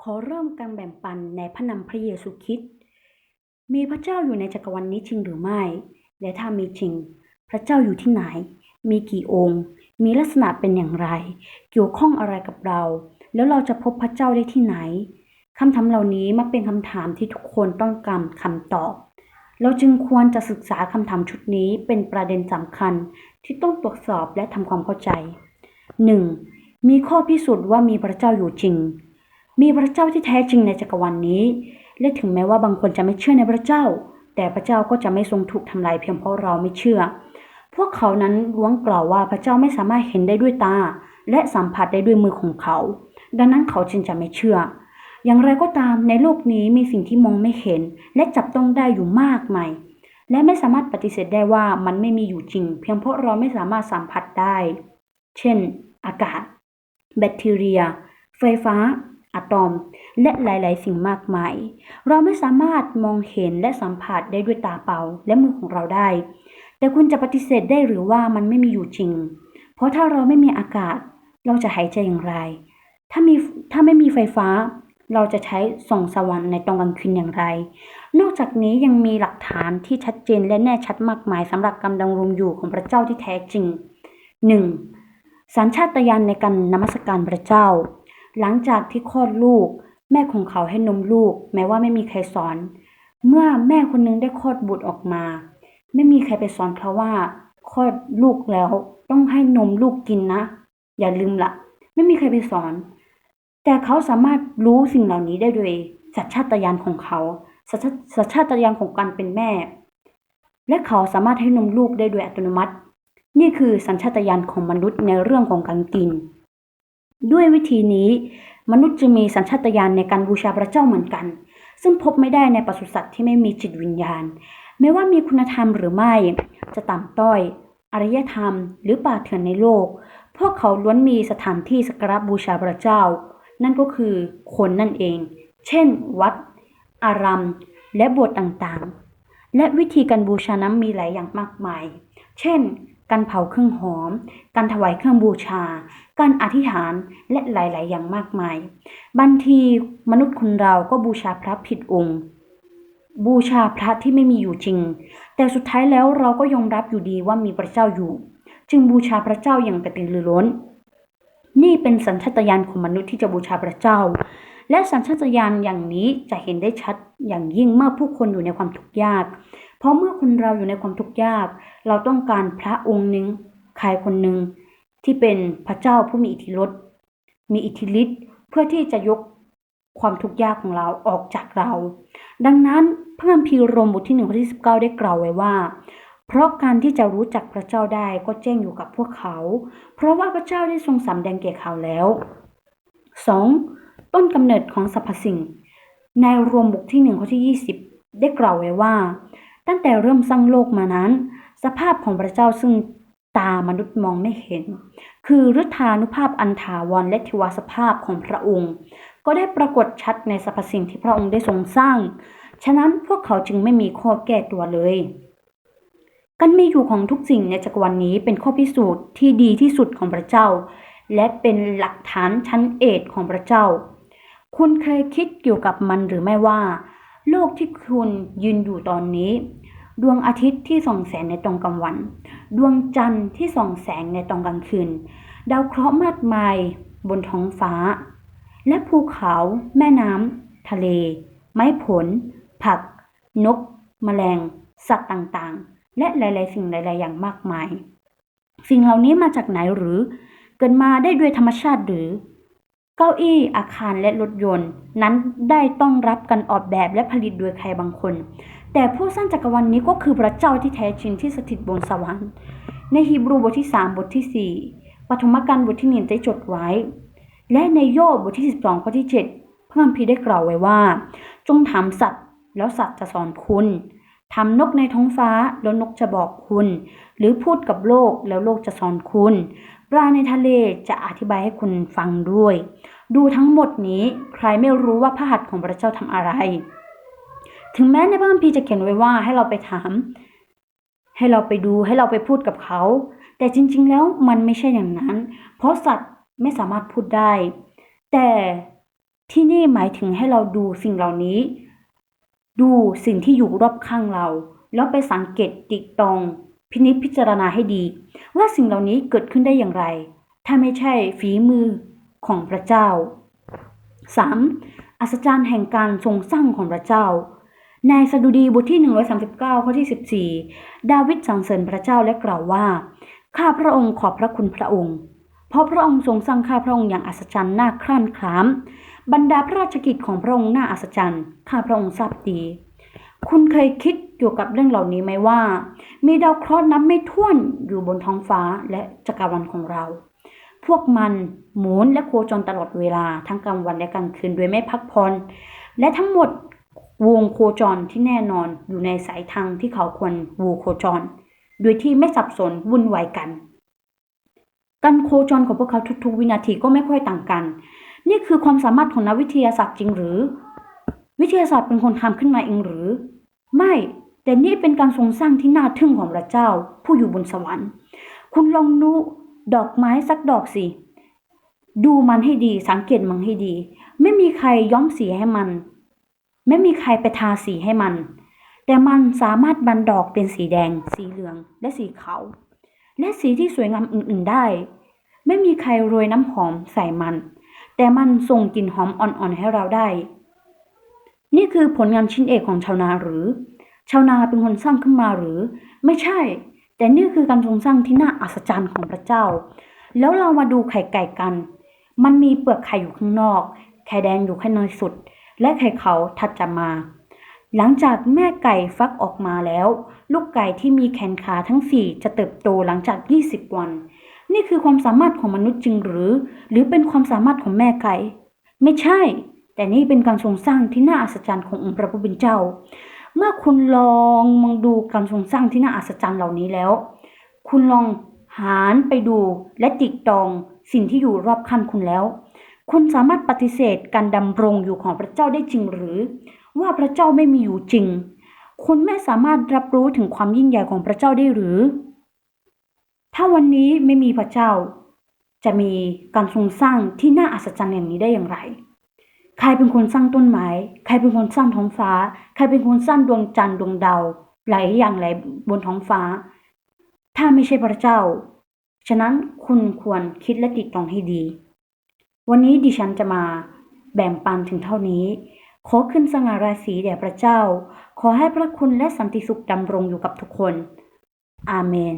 ขอเริ่มการแบ่งปันในพระนามพระเยซูคริสต์มีพระเจ้าอยู่ในจักรวาลนี้จริงหรือไม่ และถ้ามีจริง พระเจ้าอยู่ที่ไหน มีกี่องค์ มีลักษณะเป็นอย่างไร เกี่ยวข้องอะไรกับเรา แล้วเราจะพบพระเจ้าได้ที่ไหนคำถามเหล่านี้มักเป็นคำถามที่ทุกคนต้องการคำตอบ เราจึงควรจะศึกษาคำถามชุดนี้เป็นประเด็นสำคัญที่ต้องตรวจสอบและทำความเข้าใจ 1. มีข้อพิสูจน์ว่ามีพระเจ้าอยู่จริง มีพระเจ้าที่แท้จริงในจักรวาลนนี้ และถึงแม้ว่าบางคนจะไม่เชื่อในพระเจ้า แต่พระเจ้าก็จะไม่ทรงถูกทำลายเพียงเพราะเราไม่เชื่อ พวกเขานั้นล้วนกล่าวว่าพระเจ้าไม่สามารถเห็นได้ด้วยตา และสัมผัสได้ด้วยมือของเขา ดังนั้นเขาจึงจะไม่เชื่อ อย่างไรก็ตามในโลกนี้มีสิ่งที่มองไม่เห็น และจับต้องได้อยู่มากมายและไม่สามารถปฏิเสธได้ว่ามันไม่มีอยู่จริง เพียงเพราะเราไม่สามารถสัมผัสได้ เช่น อากาศ แบคทีเรีย ไฟฟ้า อะตอม และหลาย ๆ สิ่งมากมาย เราไม่สามารถมองเห็นและสัมผัสได้ด้วยตาเปล่าและมือของเราได้ แต่คุณจะปฏิเสธได้หรือว่ามันไม่มีอยู่จริง เพราะถ้าเราไม่มีอากาศ เราจะหายใจอย่างไร ถ้ามีถ้าไม่มีไฟฟ้า เราจะใช้ส่องสว่างในตอนกลางคืนอย่างไร นอกจากนี้ยังมีหลักฐานที่ชัดเจนและแน่ชัดมากมายสำหรับการดำรงอยู่ของพระเจ้าที่แท้จริง 1. สัญชาตญาณในการนมัสการพระเจ้า หลังจากที่คลอดลูก แม่ของเขาให้นมลูก แม้ว่าไม่มีใครสอน เมื่อแม่คนหนึงได้คลอดบุตรออกมา ไม่มีใครไปสอนเขาว่าคลอดลูกแล้วต้องให้นมลูกกินนะ อย่าลืมละไม่มีใครไปสอน แต่เขาสามารถรู้สิ่งเหล่านี้ได้โดยสัญชาตญาณของเขาสัญชาสัญชาตญาณของการเป็นแม่ และเขาสามารถให้นมลูกได้โดยอัตโนมัติ นี่คือสัญชาตญาณของมนุษย์ในเรื่องของการกิน ด้วยวิธีนี้ มนุษย์จะมีสัญชาตญาณในการบูชาพระเจ้าเหมือนกัน ซึ่งพบไม่ได้ในปศุสัตว์ที่ไม่มีจิตวิญญาณ ไม่ว่ามีคุณธรรมหรือไม่ จะต่ำต้อย อารยธรรม หรือป่าเถื่อนในโลก พวกเขาล้วนมีสถานที่สักการะบูชาพระเจ้า นั่นก็คือคนนั่นเอง เช่น วัด อารามและโบสถ์ต่างๆ และวิธีการบูชานั้นมีหลายอย่างมากมาย เช่น การเผาเครื่องหอม การถวายเครื่องบูชา การอธิษฐานและหลาย ๆ อย่างมากมาย บางทีมนุษย์คนเราก็บูชาพระผิดองค์ บูชาพระที่ไม่มีอยู่จริง แต่สุดท้ายแล้วเราก็ยอมรับอยู่ดีว่ามีพระเจ้าอยู่ จึงบูชาพระเจ้าอย่างกระตือรือร้น นี่เป็นสัญชาตญาณของมนุษย์ที่จะบูชาพระเจ้า และสัญชาตญาณอย่างนี้จะเห็นได้ชัดอย่างยิ่งเมื่อผู้คนอยู่ในความทุกข์ยาก เพราะเมื่อคนเราอยู่ในความทุกข์ยาก เราต้องการพระองค์หนึ่งใครคนหนึ่งที่เป็นพระเจ้าผู้มีอิทธิฤทธิ์มีอิทธิฤทธิ์เพื่อที่จะยกความทุกข์ยากของเราออกจากเรา ดังนั้นพระคัมภีร์โรมบทที่หนึ่งข้อที่สิบเก้าได้กล่าวไว้ว่า เพราะการที่จะรู้จักพระเจ้าได้ก็แจ้งอยู่กับพวกเขา เพราะว่าพระเจ้าได้ทรงสำแดงแก่เขาแล้ว 2. ต้นกำเนิดของสรรพสิ่ง ในรวมบทที่หนึ่งข้อที่20ได้กล่าวไว้ว่า ตั้งแต่เริ่มสร้างโลกมานั้น สภาพของพระเจ้าซึ่งตามนุษย์มองไม่เห็น คือฤทธานุภาพอันถาวรและเทวาสภาพของพระองค์ ก็ได้ปรากฏชัดในสรรพสิ่งที่พระองค์ได้ทรงสร้าง ฉะนั้นพวกเขาจึงไม่มีข้อแก้ตัวเลย การมีอยู่ของทุกสิ่งในจักรวาลนนี้เป็นข้อพิสูจน์ที่ดีที่สุดของพระเจ้า และเป็นหลักฐานชั้นเอกของพระเจ้า คุณเคยคิดเกี่ยวกับมันหรือไม่ว่า โลกที่คุณยืนอยู่ตอนนี้ ดวงอาทิตย์ที่ส่องแสงในตอนกลางวัน ดวงจันทร์ที่ส่องแสงในตอนกลางคืน ดาวเคราะห์มากมายบนท้องฟ้า และภูเขา แม่น้ำทะเล ไม้ผล ผัก นก แมลง สัตว์ต่างๆ และหลายๆ สิ่งหลายๆ อย่างมากมาย สิ่งเหล่านี้มาจากไหนหรือ เกิดมาได้ด้วยธรรมชาติหรือ เก้าอี้อาคารและรถยนต์ นั้นได้ต้องรับการออกแบบและผลิตโดยใครบางคน แต่ผู้สร้างจักรวาลนนี้ก็คือพระเจ้าที่แท้จริงที่สถิตบนสวรรค์ ในฮีบรูบทที่ 3 บทที่ 4ปฐมกาลบทที่หนึ่งได้จดไว้ และในโยบบทที่ 12 ข้อที่ 7 พระคัมภีร์ได้กล่าวไว้ว่า จงถามสัตว์แล้วสัตว์จะสอนคุณถามนกในท้องฟ้าแล้วนกจะบอกคุณ หรือพูดกับโลกแล้วโลกจะสอนคุณ ปลาในทะเลจะอธิบายให้คุณฟังด้วย ดูทั้งหมดนี้ใครไม่รู้ว่าพระหัตถ์ของพระเจ้าทำอะไร ถึงแม้ในพระคัมภีร์จะเขียนไว้ว่าให้เราไปถาม ให้เราไปดูให้เราไปพูดกับเขา แต่จริง ๆ แล้วมันไม่ใช่อย่างนั้น เพราะสัตว์ไม่สามารถพูดได้ แต่ที่นี่หมายถึงให้เราดูสิ่งเหล่านี้ ดูสิ่งที่อยู่รอบข้างเรา แล้วไปสังเกตติตรอง พินิจพิจารณาให้ดี ว่าสิ่งเหล่านี้เกิดขึ้นได้อย่างไร ถ้าไม่ใช่ฝีมือของพระเจ้า 3. อัศจรรย์แห่งการทรงสร้างของพระเจ้า ในสดุดีบทที่ 139 ข้อที่ 14 ดาวิดสรรเสริญพระเจ้าและกล่าวว่า ข้าพระองค์ขอบพระคุณพระองค์ เพราะพระองค์ทรงสร้างข้าพระองค์อย่างอัศจรรย์น่าครั่นคล้าม บรรดาพระราชกิจของพระองค์น่าอัศจรรย์ ข้าพระองค์ทราบดี คุณเคยคิด เกี่ยวกับเรื่องเหล่านี้ไหมว่า มีดาวเคราะห์นับไม่ถ้วนอยู่บนท้องฟ้าและจักรวาลของเรา พวกมันหมุนและโคจรตลอดเวลาทั้งกลางวันและกลางคืนโดยไม่พักผ่อนและทั้งหมดวงโคจรที่แน่นอนอยู่ในสายทางที่เขาควรวูโคจร โดยที่ไม่สับสนวุ่นวายกัน การโคจรของพวกเขาทุกๆ วินาทีก็ไม่ค่อยต่างกัน นี่คือความสามารถของนักวิทยาศาสตร์จริงหรือ วิทยาศาสตร์เป็นคนทำขึ้นมาเองหรือ ไม่ แต่นี่เป็นการทรงสร้างที่น่าทึ่งของพระเจ้า ผู้อยู่บนสวรรค์ คุณลองดูดอกไม้สักดอกสิ ดูมันให้ดี สังเกตมันให้ดี ไม่มีใครย้อมสีให้มัน ไม่มีใครไปทาสีให้มัน แต่มันสามารถบันดอกเป็นสีแดง สีเหลือง และสีขาว และสีที่สวยงามอื่น ๆได้ ไม่มีใครโรยน้ำหอมใส่มัน แต่มันส่งกลิ่นหอมอ่อนๆให้เราได้ นี่คือผลงานชิ้นเอกของชาวนาหรือ ชาวนาเป็นคนสร้างขึ้นมาหรือ ไม่ใช่ แต่นี่คือการทรงสร้างที่น่าอัศจรรย์ของพระเจ้า แล้วเรามาดูไข่ไก่กัน มันมีเปลือกไข่อยู่ข้างนอก ไข่แดงอยู่ข้างในสุด และไข่ขาวถัดจากมา หลังจากแม่ไก่ฟักออกมาแล้ว ลูกไก่ที่มีแขนขาทั้งสี่จะเติบโตหลังจาก 20 วัน นี่คือความสามารถของมนุษย์จริงหรือ หรือเป็นความสามารถของแม่ไก่ ไม่ใช่ แต่นี่เป็นการทรงสร้างที่น่าอัศจรรย์ขององค์พระผู้เป็นเจ้า เมื่อคุณลองมองดูการทรงสร้างที่น่าอัศจรรย์เหล่านี้แล้ว คุณลองหานไปดูและติดตองสิ่งที่อยู่รอบข้างคุณแล้ว คุณสามารถปฏิเสธการดำรงอยู่ของพระเจ้าได้จริงหรือ ว่าพระเจ้าไม่มีอยู่จริง คุณไม่สามารถรับรู้ถึงความยิ่งใหญ่ของพระเจ้าได้หรือ ถ้าวันนี้ไม่มีพระเจ้า จะมีการทรงสร้างที่น่าอัศจรรย์อย่างนี้ได้อย่างไร ใครเป็นคนสร้างต้นไม้ ใครเป็นคนสร้างท้องฟ้า ใครเป็นคนสร้างดวงจันทร์ดวงดาวหลายอย่างหลายบนท้องฟ้า ถ้าไม่ใช่พระเจ้า ฉะนั้นคุณควรคิดและติดตรองให้ดี วันนี้ดิฉันจะมาแบ่งปันถึงเท่านี้ ขอขึ้นสง่าราศีแด่พระเจ้า ขอให้พระคุณและสันติสุขดำรงอยู่กับทุกคน อาเมน